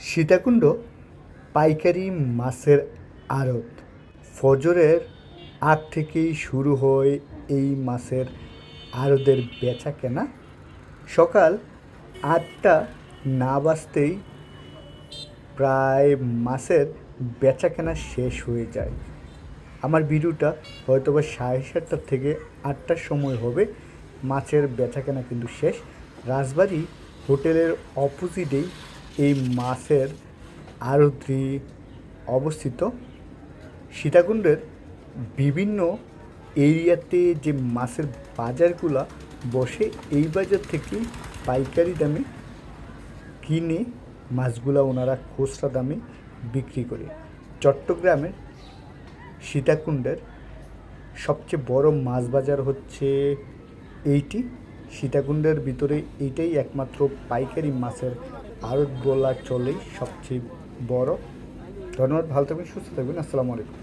সীতাকুণ্ড পাইকারি মাছের আড়ত। ফজরের আগ থেকেই শুরু হয় এই মাছের আড়তের বেচা কেনা সকাল আটটা না বাজতেই প্রায় মাছের বেচা কেনা শেষ হয়ে যায়। আমার ভিডিওটা হয়তো বা সাড়ে সাতটার থেকে আটটার সময় হবে। মাছের বেচা কেনা কিন্তু শেষ। রাজবাড়ি হোটেলের অপোজিটেই এই মাছের আড়তটি অবস্থিত। সীতাকুণ্ডের বিভিন্ন এরিয়াতে যে মাছের বাজারগুলো বসে, এই বাজার থেকেই পাইকারি দামে কিনে মাছগুলো ওনারা খুচরা দামে বিক্রি করে। চট্টগ্রামের সীতাকুণ্ডের সবচেয়ে বড় মাছ বাজার হচ্ছে এইটি। সীতাকুণ্ডের ভিতরে এইটাই একমাত্র পাইকারি মাছের আড়ত বলা চলেই সবচেয়ে বড়। ধন্যবাদ ভালো থাকবেন সুস্থ থাকবেন। আসসালামু আলাইকুম।